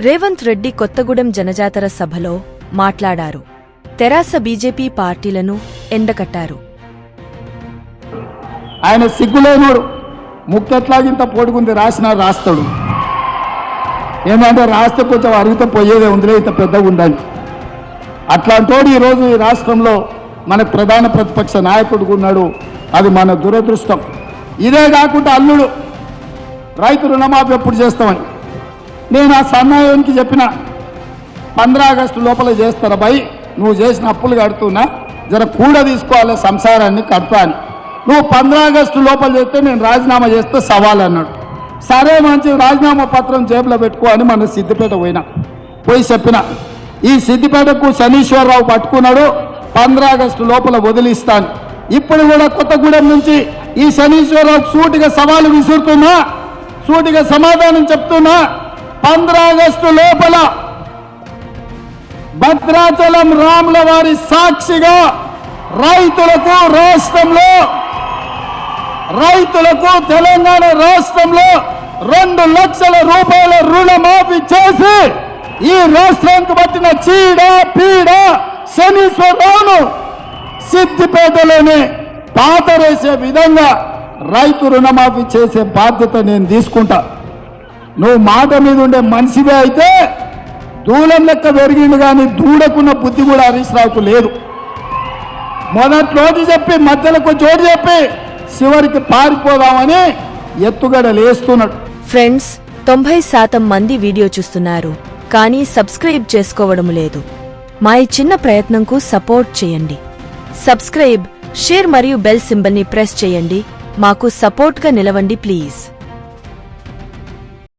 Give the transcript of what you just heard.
రేవంత్ రెడ్డి కొత్తగూడెం జనజాతర సభలో మాట్లాడారు. తెరాస బీజేపీ పార్టీలను ఎండకట్టారు. ఆయన సిగ్గులేనోడు. ముక్కెట్లాగింత పోటుకుంది రాసిన రాస్తాడు. ఏమంటే రాస్తే కొంచెం అరిగితే పోయేదే ఉందిలే ఇంత పెద్దగా ఉండాలి అట్లాంటోడు ఈరోజు ఈ రాష్ట్రంలో మన ప్రధాన ప్రతిపక్ష నాయకుడు ఉన్నాడు. అది మన దురదృష్టం. ఇదే కాకుండా అల్లుడు. రైతు రుణమాఫీ ఎప్పుడు చేస్తామని. నేను ఆ సన్నాయానికి చెప్పిన పంద్రా ఆగస్టు లోపల చేస్తారా భయ్ నువ్వు చేసిన అప్పులు కడుతున్నా. జర కూడ తీసుకోవాలి సంసారాన్ని కడతా అని. నువ్వు పంద్రా ఆగస్టు లోపల చేస్తే నేను రాజీనామా చేస్తే సవాల్ అన్నాడు. సరే మంచి రాజీనామా పత్రం జేబులో పెట్టుకో అని మన సిద్దిపేట పోయినా. పోయి చెప్పిన ఈ సిద్దిపేటకు శనీశ్వరరావు పట్టుకున్నాడు పంద్రా ఆగస్టు లోపల వదిలిస్తాను ఇప్పుడు కూడా కొత్తగూడెం నుంచి ఈ శనీశ్వరరావు సూటిగా సవాలు విసురుతున్నా సూటిగా సమాధానం చెప్తున్నా. పంద్రాగస్టు లోపల భద్రాచలం రాముల వారి సాక్షిగా రైతులకు రాష్ట్రంలో రైతులకు తెలంగాణ రాష్ట్రంలో రెండు లక్షల రూపాయల రుణమాఫీ చేసి ఈ రాష్ట్రానికి పట్టిన చీడ పీడ శనీశ్వరరావును సిద్దిపేటలోనే పాతరేసే విధంగా రైతు రుణమాఫీ చేసే బాధ్యత నేను తీసుకుంటా. నువ్వు మాట మీద ఉండే మనిషివే అయితే దూలం లెక్క పెరిగింది కానీ దూడకున్న బుద్ధి కూడా హరీష్ రావుకు లేదు. మొదటి రోజు చెప్పి మధ్యలో చోటు చెప్పి చివరికి పారిపోదామని ఎత్తుగడ లేస్తున్నాడు. ఫ్రెండ్స్ తొంభై శాతం మంది వీడియో చూస్తున్నారు కానీ సబ్స్క్రైబ్ చేసుకోవడం లేదు. మా ఈ చిన్న ప్రయత్నంకు సపోర్ట్ చేయండి. సబ్స్క్రైబ్ షేర్ మరియు బెల్ సింబల్ని ప్రెస్ చేయండి. మాకు సపోర్ట్గా నిలవండి ప్లీజ్.